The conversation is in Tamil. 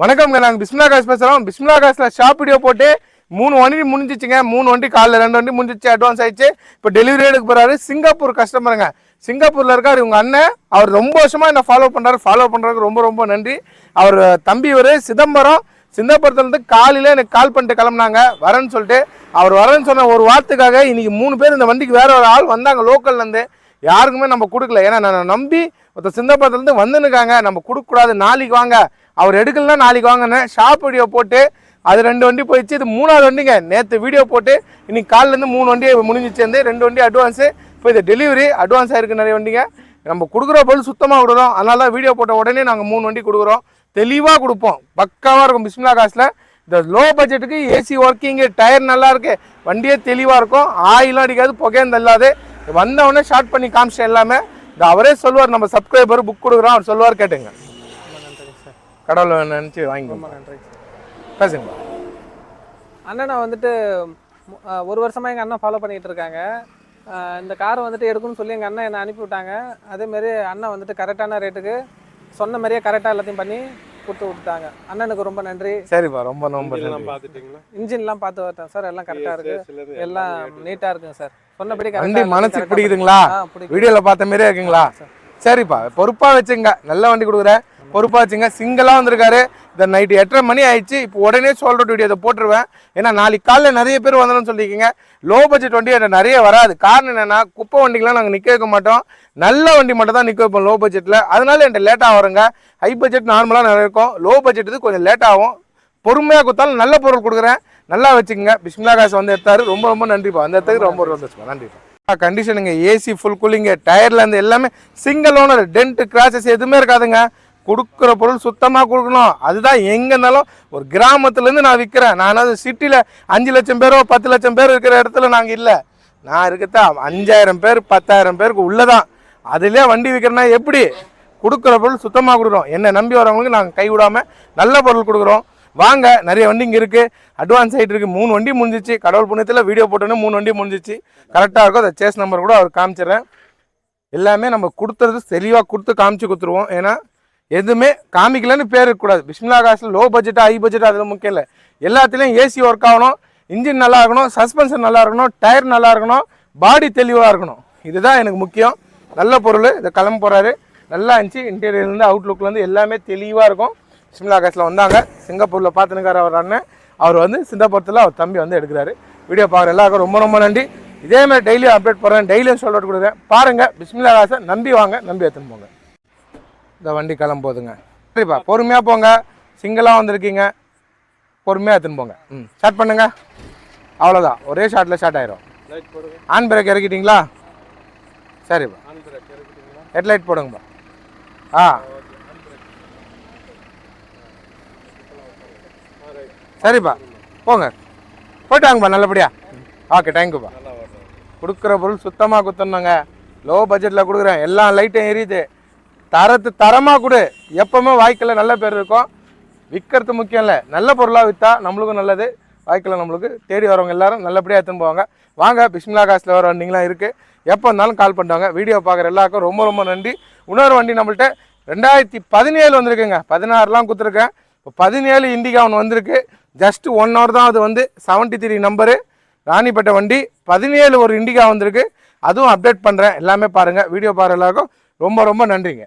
வணக்கம்ங்க நாங்கள் பிஸ்மிலா காசு பேசுகிறோம் பிஸ்மிலா காசில் ஷாப் வீடியோ போட்டு மூணு வண்டி முடிஞ்சிச்சுங்க. மூணு வண்டி காலைல ரெண்டு வண்டி முடிஞ்சிச்சு அட்வான்ஸ் ஆயிடுச்சு. இப்போ டெலிவரி எடுக்க போகிறாரு சிங்கப்பூர் கஸ்டமருங்க சிங்கப்பூரில் இருக்கார் இவங்க அண்ணன். அவர் ரொம்ப வருஷமாக என்ன ஃபாலோ பண்ணுறாரு ஃபாலோ பண்ணுறதுக்கு ரொம்ப ரொம்ப நன்றி. அவர் தம்பி ஒரு சிதம்பரம். சிதம்பரத்துலேருந்து காலையில் எனக்கு கால் பண்ணிட்டு கிளம்புனாங்க. வரேன்னு சொல்லிட்டு அவர் வரேன்னு சொன்ன ஒரு வார்த்தைக்காக இன்றைக்கி மூணு பேர் இந்த வண்டிக்கு வேறு ஒரு ஆள் வந்தாங்க லோக்கல்லேருந்து யாருக்குமே நம்ம கொடுக்கல. ஏன்னா நான் நம்பி ஒருத்தர் சிந்தப்பத்துலேருந்து வந்துனுக்காங்க நம்ம கொடுக்கக்கூடாது. நாளைக்கு வாங்க. அவர் எடுக்கலாம் நாளைக்கு வாங்கினேன் ஷாப் வீடியோ போட்டு அது ரெண்டு வண்டி போயிடுச்சு இது மூணாவது வண்டிங்க. நேற்று வீடியோ போட்டு இன்னைக்கு காலிலேருந்து மூணு வண்டி முடிஞ்சிச்சு வந்து. ரெண்டு வண்டி அட்வான்ஸு இப்போ இது டெலிவரி அட்வான்ஸ் ஆகிருக்கு நிறைய வண்டிங்க. நம்ம கொடுக்குற பொருள் சுத்தமாக கொடுக்குறோம் அதனால தான் வீடியோ போட்ட உடனே நாங்கள் மூணு வண்டி கொடுக்குறோம். தெளிவாக கொடுப்போம். பக்காவாக இருக்கும் பிஸ்மிலா காசில். இந்த லோ பட்ஜெட்டுக்கு ஏசி ஒர்க்கிங்கு டயர் நல்லா இருக்கு. வண்டியே தெளிவாக இருக்கும். ஆயிலும் அடிக்காது புகையும் தள்ளாது. வந்தவொடனே ஷார்ட் பண்ணி காமிச்சிட்டேன் எல்லாமே. இந்த அவரே சொல்லுவார் நம்ம சப்ஸ்கிரைபர் புக் கொடுக்குறோம். அவர் சொல்லுவார் கேட்டுங்க. கடவுளை நினச்சி வாங்கிக்கோங்க. சார். பேசுங்க அண்ணனை வந்துட்டு ஒரு வருஷமா எங்கள் அண்ணன் ஃபாலோ பண்ணிட்டு இருக்காங்க. இந்த காரை வந்துட்டு எடுக்கணும்னு சொல்லி எங்கள் அண்ணன் என்னை அனுப்பி விட்டாங்க. அதேமாரி அண்ணன் வந்துட்டு கரெக்டான ரேட்டுக்கு சொன்ன மாதிரியே கரெக்டாக எல்லாத்தையும் பண்ணி கொடுத்து விட்டாங்க அண்ணனுக்கு ரொம்ப நன்றி. சரிப்பா ரொம்ப ரொம்ப நன்றி. இன்ஜின்லாம் பார்த்து வரட்டேன் சார். எல்லாம் கரெக்டாக இருக்கு. எல்லாம் நீட்டாக இருக்குங்க சார். சொன்னபடி மனசுக்கு ஆ பிடிக்குதுங்களா? வீடியோல பார்த்த மாதிரியே இருக்குங்களா? சரிப்பா பொறுப்பாக வச்சுங்க. நல்ல வண்டி கொடுக்குறேன் பொறுப்பாக வச்சுங்க. சிங்கிளாக வந்திருக்காரு. இந்த நைட்டு எட்டரை மணி ஆயிடுச்சு. இப்போ உடனே சொல்ற வீடியோ அதை போட்டுருவேன். ஏன்னா நாளைக்கு காலையில் நிறைய பேர் வந்துடும் சொல்லியிருக்கீங்க. லோ பட்ஜெட் வண்டி என்கிட்ட நிறைய வராது. காரணம் என்னென்னா குப்பை வண்டிக்கெல்லாம் நாங்கள் நிற்க வைக்க மாட்டோம். நல்ல வண்டி மட்டும் தான் நிற்க வைப்போம் லோ. பட்ஜெட்டில் அதனால என்கிட்ட லேட்டாக வருங்க. ஹை பட்ஜெட் நார்மலாக நிறைய இருக்கும். லோ பட்ஜெட் இது கொஞ்சம் லேட்டாகும் பொறுமையாக கொடுத்தாலும் நல்ல பொருள் கொடுக்குறேன். நல்லா வச்சுக்கோங்க. பிஸ்மிலா காசு வந்து எடுத்தாரு. ரொம்ப ரொம்ப நன்றிப்பா. அந்த இடத்துக்கு ரொம்ப சந்தோஷமா நன்றிப்பா. கண்டிஷனுங்க ஏசி ஃபுல் கூலிங்கு டயர்லேருந்து எல்லாமே சிங்கிள் ஓனர் டென்ட் கிராச்சஸ் எதுவுமே இருக்காதுங்க. கொடுக்குற பொருள் சுத்தமாக கொடுக்கணும். அதுதான் எங்கே இருந்தாலும் ஒரு கிராமத்துலேருந்து நான் விற்கிறேன் நான் அது சிட்டியில் அஞ்சு லட்சம் பேரோ பத்து லட்சம் பேர் இருக்கிற இடத்துல நாங்கள் இல்லை. நான் இருக்கிறதா அஞ்சாயிரம் பேர் பத்தாயிரம் பேருக்கு உள்ளதான். அதுலேயே வண்டி விற்கிறேன்னா எப்படி? கொடுக்குற பொருள் சுத்தமாக கொடுக்குறோம் என்னை நம்பி வரவங்களுக்கு நாங்கள் கைவிடாமல் நல்ல பொருள் கொடுக்குறோம். வாங்க நிறைய வண்டி இங்கே இருக்குது அட்வான்ஸ் ஆகிட்டு இருக்குது மூணு வண்டி முடிஞ்சிச்சு. கடவுள் புண்ணியத்தில் வீடியோ போட்டோன்னே மூணு வண்டி முடிஞ்சிச்சு. கரெக்டாக இருக்கும். அதை சேஸ் நம்பர் கூட அவர் காமிச்சிடுறேன். எல்லாமே நம்ம கொடுத்துறது தெளிவாக கொடுத்து காமிச்சு கொடுத்துருவோம். ஏன்னா எதுவுமே காமிக்கலன்னு பேர் இருக்கக்கூடாது. பிஸ்மிலா காசில் லோ பட்ஜெட்டாக ஹை பட்ஜெட் அதில் முக்கியம் இல்லை. எல்லாத்துலேயும் ஏசி ஒர்க் ஆகணும். இன்ஜின் நல்லா இருக்கணும். சஸ்பென்ஷன் நல்லா இருக்கணும். டயர் நல்லா இருக்கணும். பாடி தெளிவாக இருக்கணும். இதுதான் எனக்கு முக்கியம். நல்ல பொருள். இதை கிளம்ப போகிறாரு நல்லா இருந்துச்சு. இன்டீரியர்லேருந்து அவுட்லுக்லேருந்து எல்லாமே தெளிவாக இருக்கும். பிஸ்மிலா காசில் வந்தாங்க. சிங்கப்பூரில் பார்த்துனுக்கார் அவர் அண்ணன். அவர் வந்து சிந்தாபுரத்தில் அவர் தம்பி வந்து எடுக்கிறாரு. வீடியோ பார்க்குற எல்லாருக்கும் ரொம்ப ரொம்ப நன்றி. இதே மாதிரி டெய்லியும் அப்டேட் போடுறேன். டெய்லியும் சொல்லிட்டு கொடுக்குறேன். பாருங்கள் பிஸ்மிலா காசை நம்பி வாங்க. நம்பி எடுத்துன்னு போங்க. இந்த வண்டி கிளம்ப போதுங்க சரிப்பா பொறுமையாக போங்க. சிங்கிளாக வந்திருக்கீங்க. பொறுமையாக எடுத்துன்னு போங்க. ம் ஸ்டார்ட் பண்ணுங்க. அவ்வளோதான் ஒரே ஷாட்டில் ஸ்டார்ட் ஆயிரும். ஆன் பிரேக் இறக்கிட்டீங்களா? சரிப்பா. ஹெட்லைட் போடுங்கப்பா. ஆ. சரிப்பா. போங்க. போயிட்டு வாங்கப்பா நல்லபடியா. ஓகே தேங்க்யூப்பா கொடுக்குற பொருள் சுத்தமாக கொடுத்துருந்தாங்க லோ பட்ஜெட்டில் கொடுக்குறேன் எல்லா லைட்டும் எரியுது. தரத்து தரமாக கொடு. எப்பவுமே வாய்க்கில் நல்ல பேர் இருக்கும். விற்கிறது முக்கியம் இல்லை. நல்ல பொருளாக விற்றா நம்மளுக்கும் நல்லது. வாய்க்கில் நம்மளுக்கு தேடி வரவங்க எல்லாரும் நல்லபடியாக எடுத்துன்னு போவாங்க. வாங்க பிஸ்மிலா காசில் வர வண்டிங்களாம் இருக்குது எப்போ இருந்தாலும் கால் பண்ணுவாங்க வீடியோ பார்க்குற எல்லாருக்கும் ரொம்ப ரொம்ப நன்றி. இன்னொரு வண்டி நம்மள்ட்ட ரெண்டாயிரத்தி பதினேழு வந்திருக்குங்க. பதினாறுலாம் கொடுத்துருக்கேன். இப்போ பதினேழு இண்டிகா ஒன்று வந்திருக்கு. ஜஸ்ட் ஒன் ஹவர் தான் அது வந்து செவன்ட்டி த்ரீ நம்பரு ராணிப்பேட்டை வண்டி பதினேழு ஒரு இண்டிகா வந்திருக்கு. அதுவும் அப்டேட் பண்ணுறேன் எல்லாமே பாருங்கள் வீடியோ பாருங்க எல்லாருக்கும் ரொம்ப ரொம்ப நன்றிங்க.